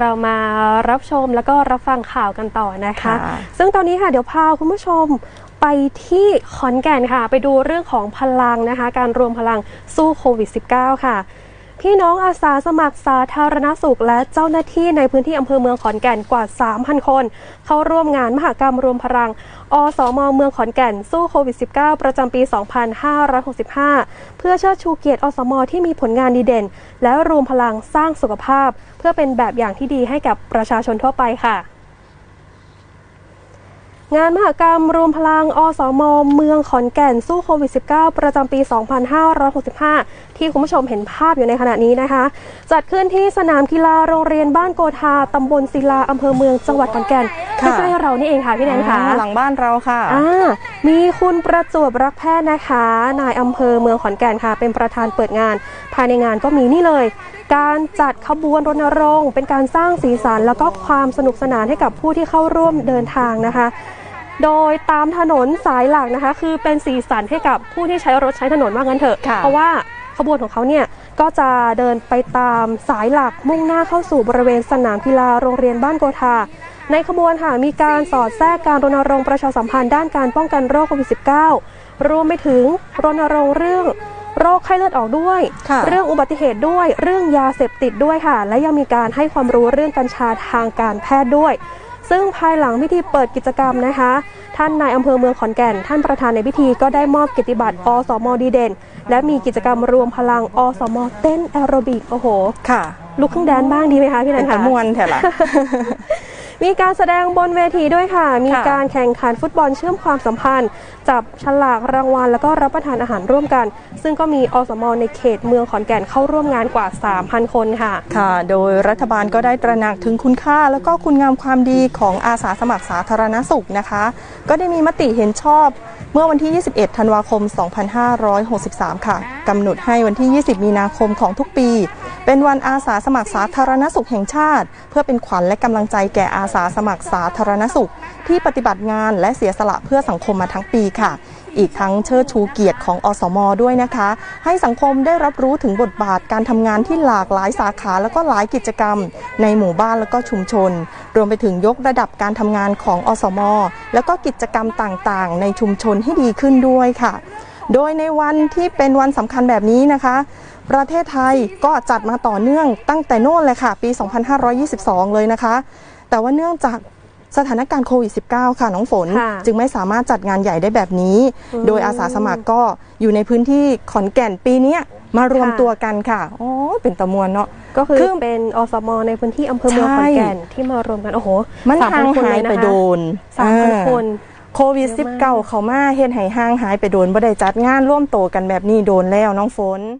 เรามารับชมแล้วก็รับฟังข่าวกันต่อนะคะค่ะซึ่งตอนนี้ค่ะเดี๋ยวพาคุณผู้ชมไปที่ขอนแก่นค่ะ ไปดูเรื่องของพลังนะคะ การรวมพลังสู้โควิด -19 ค่ะ พี่น้องอาสาสมัครสาธารณสุข และเจ้าหน้าที่ในพื้นที่อำเภอเมืองขอนแก่นกว่า 3,000 คน เข้าร่วมงานมหกรรมรวมพลัง อสมเมืองขอนแก่นสู้โควิด -19 ประจำปี 2565 เพื่อเชิดชูเกียรติอสมที่มีผลงานดีเด่น และรวมพลังสร้างสุขภาพ เพื่อเป็นแบบอย่างที่ดีให้กับประชาชนทั่วไปค่ะ งานมหกรรมรวมพลัง อสม เมืองขอนแก่นสู้โควิด -19 ประจำปี 2565 ที่คุณผู้ชมเห็นภาพอยู่ในขณะนี้นะคะ จัดขึ้นที่สนามกีฬาโรงเรียนบ้านโกธาตำบลศิลาอำเภอเมืองจังหวัดขอนแก่นค่ะใกล้ๆเรานี่เองค่ะพี่แนนค่ะ หลังบ้านเราค่ะอ่ามีคุณประจวบรักแพทย์นะคะ นายอำเภอเมืองขอนแก่นค่ะ เป็นประธานเปิดงาน ภายในงานก็มีนี่เลย การจัดขบวนรณรงค์ เป็นการสร้างสีสันแล้วก็ความสนุกสนานให้กับผู้ที่เข้าร่วมเดินทางนะคะ โดยตามถนนสายหลักนะคะ คือเป็นสีสันให้กับผู้ที่ใช้รถใช้ถนนว่างั้นเถอะค่ะเพราะว่าขบวนของเขาเนี่ยก็จะเดินไปตามสายหลักมุ่งหน้าเข้าสู่บริเวณสนามกีฬาโรงเรียนบ้านโกธาในขบวนค่ะมีการสอดแทรกการรณรงค์ประชาสัมพันธ์ด้านการป้องกันโรคโควิด -19 รวมไปถึงรณรงค์เรื่องโรคไข้เลือดออกด้วยค่ะเรื่องอุบัติเหตุด้วย เรื่องยาเสพติดด้วยค่ะ และยังมีการให้ความรู้เรื่องกัญชาทางการแพทย์ด้วย ซึ่งภายหลังพิธีเปิดกิจกรรมนะคะ ท่านนายอำเภอเมืองขอนแก่น ท่านประธานในพิธีก็ได้มอบกิตติบัตรอสมดีเด่น และมีกิจกรรมรวมพลังอสมเต้นแอโรบิกโอ้โห ค่ะ ลุกขึ้นแดนบ้างดีไหมคะพี่นัเป็นนตะคะมวนแถละ มีการแสดงบนเวทีด้วยค่ะ มีค่ะการแข่งขันฟุตบอลเชื่อมความสัมพันธ์ จับฉลากรางวัล แล้วก็รับประทานอาหารร่วมกัน ซึ่งก็มีอสมในเขตเมืองขอนแก่นเข้าร่วมงานกว่า 3,000 คนค่ะ ค่ะ โดยรัฐบาลก็ได้ตระหนักถึงคุณค่า แล้วก็คุณงามความดีของอาสาสมัครสาธารณสุขนะคะ ก็ได้มีมติเห็นชอบเมื่อวันที่ 21 ธันวาคม 2563 ค่ะ กำหนดให้วันที่ 20 มีนาคมของทุกปี เป็นวันอาสาสมัครสาธารณสุขแห่งชาติ เพื่อเป็นขวัญและกำลังใจแก่อาสาสมัครสาธารณสุข ที่ปฏิบัติงานและเสียสละเพื่อสังคมมาทั้งปีค่ะ อีกทั้งเชิดชูเกียรติของอสม ด้วยนะคะ ให้สังคมได้รับรู้ถึงบทบาทการทำงานที่หลากหลายสาขาแล้วก็หลายกิจกรรม ในหมู่บ้านแล้วก็ชุมชน รวมไปถึงยกระดับการทำงานของอสม แล้วก็กิจกรรมต่างๆ ในชุมชนให้ดีขึ้นด้วยค่ะ โดยในวันที่เป็นวันสำคัญแบบนี้นะคะ ประเทศไทยก็จัดมาต่อเนื่องตั้งแต่โน่นเลยค่ะ ปี 2522 เลยนะคะ แต่ว่าเนื่องจากสถานการณ์โควิด -19 ค่ะ น้องฝนค่ะจึงไม่สามารถจัดงานใหญ่ได้แบบนี้อืมโดยอาสาสมัครก็อยู่ในพื้นที่ขอนแก่นปีเนี้ยมารวมค่ะตัวกันค่ะโอ้ยเป็นตะมวนเนาะก็คือคือเป็นอสมในพื้นที่อำเภอเมืองขอนแก่นที่มารวมกัน โอ้โหมันสามห่าพังคนหาเลยยนะไปคะโดนสามพันอ่คน โควิดเยอะมาก19เขามาเฮ็ดให้ห่างหายไปโดนบ่ได้จัดงานร่วมโตกันแบบนี้โดนแล้วน้องฝน